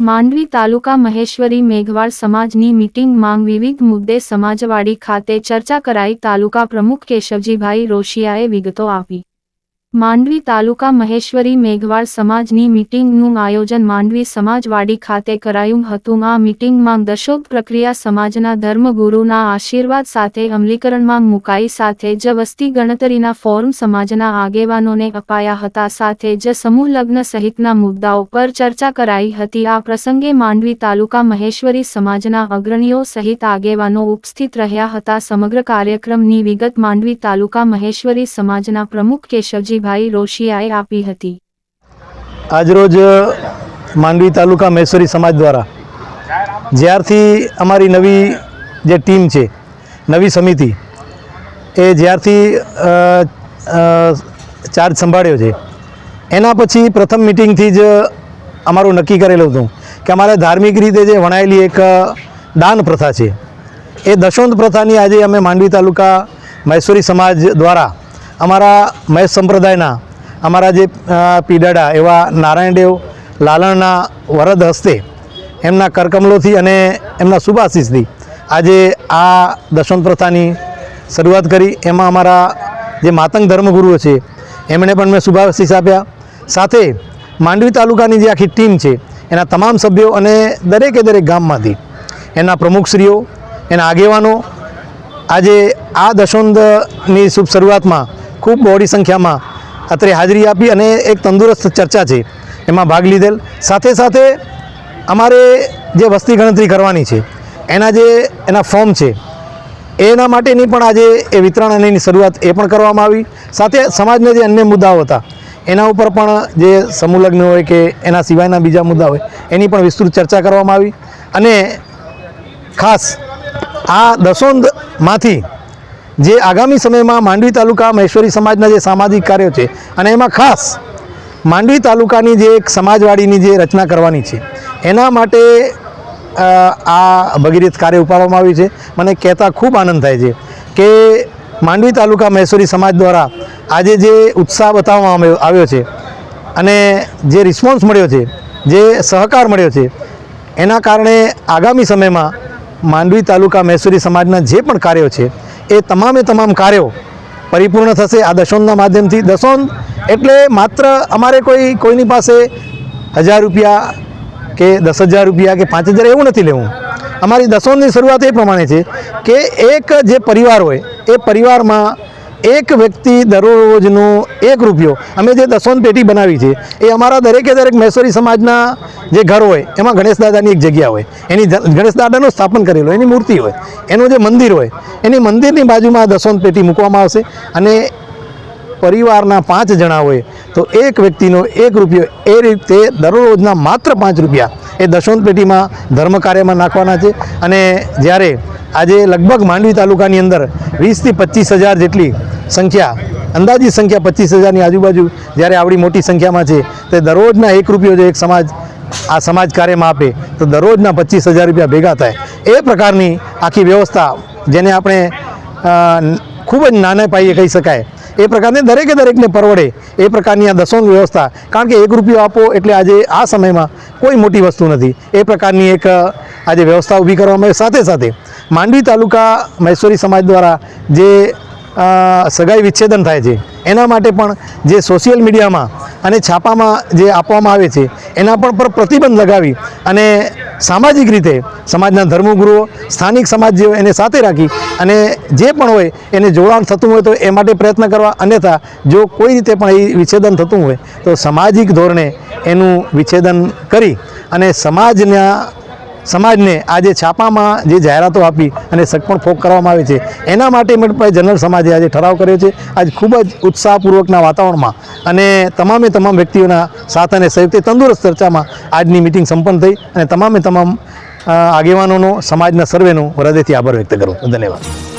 માંડવી તાલુકા મહેશ્વરી મેઘવાળ સમાજની મીટિંગ માંગ વિવિધ મુદ્દે સમાજવાડી ખાતે ચર્ચા કરાઈ તાલુકા પ્રમુખ કેશવજીભાઈ રોશિયાએ વિગતો આપી. માંડવી તાલુકા મહેશ્વરી મેઘવાળ સમાજની મીટિંગનું આયોજન માંડવી સમાજવાડી ખાતે કરાયું હતું. આ મીટિંગમાં દશોક પ્રક્રિયા સમાજના ધર્મગુરુના આશીર્વાદ સાથે, અમલીકરણમાં મુકાઈ સાથે જ વસ્તી ગણતરીના ફોર્મ સમાજના આગેવાનોને અપાયા હતા. સાથે જ સમૂહ લગ્ન સહિતના મુદ્દાઓ પર ચર્ચા કરાઈ હતી. આ પ્રસંગે માંડવી તાલુકા મહેશ્વરી સમાજના અગ્રણીઓ સહિત આગેવાનો ઉપસ્થિત રહ્યા હતા. સમગ્ર કાર્યક્રમની વિગત માંડવી તાલુકા મહેશ્વરી સમાજના પ્રમુખ કેશવજીભાઈ રોશિયાએ આપી હતી. આજરોજ માંડવી તાલુકા મહેશ્વરી સમાજ દ્વારા જ્યારથી અમારી નવી જે ટીમ છે, નવી સમિતિ, એ જ્યારથી ચાર્જ સંભાળ્યો છે. એના પછી પ્રથમ મિટિંગથી જ અમારું નક્કી કરેલું હતું કે અમારે ધાર્મિક રીતે જે વણાયેલી એક દાન પ્રથા છે, એ દશોંત પ્રથાની આજે અમે માંડવી તાલુકા મહેશ્વરી સમાજ દ્વારા અમારા મહેશ સંપ્રદાયના, અમારા જે પીડાડા એવા નારાયણદેવ લાલણના વરદ હસ્તે એમના કરકમલોથી અને એમના શુભાશીષથી આજે આ દશોંત પ્રથાની શરૂઆત કરી. એમાં અમારા જે માતંગ ધર્મગુરુઓ છે, એમણે પણ મેં શુભાશીષ આપ્યા. સાથે માંડવી તાલુકાની જે આખી ટીમ છે, એના તમામ સભ્યો અને દરેકે દરેક ગામમાંથી એના પ્રમુખશ્રીઓ, એના આગેવાનો આજે આ દશોંદની શુભ શરૂઆતમાં ખૂબ બહોળી સંખ્યામાં અત્રે હાજરી આપી અને એક તંદુરસ્ત ચર્ચા છે. એમાં ભાગ લીધેલ. સાથે સાથે અમારે જે વસ્તી ગણતરી કરવાની છે, એના જે એના ફોર્મ છે, એના માટેની પણ આજે એ વિતરણ અને એની શરૂઆત એ પણ કરવામાં આવી. સાથે સમાજના જે અન્ય મુદ્દાઓ હતા, એના ઉપર પણ જે સમૂહલગ્ન હોય કે એના સિવાયના બીજા મુદ્દા હોય, એની પણ વિસ્તૃત ચર્ચા કરવામાં આવી. અને ખાસ આ દસોંદમાંથી જે આગામી સમયમાં માંડવી તાલુકા મહેશ્વરી સમાજના જે સામાજિક કાર્યો છે અને એમાં ખાસ માંડવી તાલુકાની જે એક સમાજવાડીની જે રચના કરવાની છે, એના માટે આ ભગીરથ કાર્ય ઉપાડવામાં આવ્યું છે. મને કહેતા ખૂબ આનંદ થાય છે કે માંડવી તાલુકા મહેશ્વરી સમાજ દ્વારા આજે જે ઉત્સાહ બતાવવામાં આવ્યો છે અને જે રિસ્પોન્સ મળ્યો છે, જે સહકાર મળ્યો છે, એના કારણે આગામી સમયમાં માંડવી તાલુકા મહેશ્વરી સમાજના જે પણ કાર્યો છે, એ તમામે તમામ કાર્યો પરિપૂર્ણ થશે. આ દસોનના માધ્યમથી દસોન એટલે માત્ર અમારે કોઈ, કોઈની પાસે હજાર રૂપિયા કે દસ હજાર રૂપિયા કે પાંચ હજાર એવું નથી લેવું. અમારી દસોંદની શરૂઆત એ પ્રમાણે છે કે એક જે પરિવાર હોય, એ પરિવારમાં એક વ્યક્તિ દરરોજનો એક રૂપિયો. અમે જે દસોન પેટી બનાવી છે, એ અમારા દરેકે દરેક મહેશ્વરી સમાજના જે ઘર હોય, એમાં ગણેશ દાદાની એક જગ્યા હોય. એની ગણેશ દાદાનું સ્થાપન કરેલું, એની મૂર્તિ હોય. એનું જે મંદિર હોય, એની મંદિરની બાજુમાં દસોન પેટી મૂકવામાં આવશે અને પરિવારના પાંચ જણા હોય, તો એક વ્યક્તિનો એક રૂપિયો એ રીતે દરરોજના માત્ર પાંચ રૂપિયા એ દસોન પેટીમાં ધર્મ કાર્યમાં નાખવાના છે. અને જ્યારે આજે લગભગ માંડવી તાલુકાની અંદર વીસથી પચીસ હજાર જેટલી સંખ્યા અંદાજી સંખ્યા પચીસ હજારની આજુબાજુ જ્યારે આવડી મોટી સંખ્યામાં છે, તે દરરોજના એક રૂપિયો જો એક સમાજ, આ સમાજ કાર્યમાં આપે, તો દરરોજના પચીસ હજાર રૂપિયા ભેગા થાય. એ પ્રકારની આખી વ્યવસ્થા જેને આપણે ખૂબ જ નાના પાયે કહી શકાય એ પ્રકારની દરેકે દરેકને પરવડે એ પ્રકારની આ દસોંગ વ્યવસ્થા. કારણ કે એક રૂપિયો આપો એટલે આજે આ સમયમાં કોઈ મોટી વસ્તુ નથી. એ પ્રકારની એક આજે વ્યવસ્થા ઊભી કરવામાં આવી. સાથે સાથે માંડવી તાલુકા મહેશ્વરી સમાજ દ્વારા જે સગાઈ વિચ્છેદન થાય છે, એના માટે પણ જે સોશિયલ મીડિયામાં અને છાપામાં જે આપવામાં આવે છે, એના પણ પર પ્રતિબંધ લગાવી અને સામાજિક રીતે સમાજના ધર્મગુરુઓ, સ્થાનિક સમાજ જે એને સાથે રાખી અને જે પણ હોય એને જોડાણ થતું હોય તો એ માટે પ્રયત્ન કરવા, અન્યથા જો કોઈ રીતે પણ એ વિચ્છેદન થતું હોય તો સામાજિક ધોરણે એનું વિચ્છેદન કરી અને સમાજના સમાજને આજે છાપામાં જે જાહેરાતો આપી અને સગપણ ફોક કરવામાં આવે છે, એના માટે મંડપાઈ જનરલ સમાજે આજે ઠરાવ કર્યો છે. આજ ખૂબ જ ઉત્સાહપૂર્વકના વાતાવરણમાં અને તમામે તમામ વ્યક્તિઓના સાથ અને સહયોગથી તંદુરસ્ત ચર્ચામાં આજની મિટિંગ સંપન્ન થઈ અને તમામે તમામ આગેવાનોનો, સમાજના સર્વેનો હૃદયથી આભાર વ્યક્ત કરું ધન્યવાદ.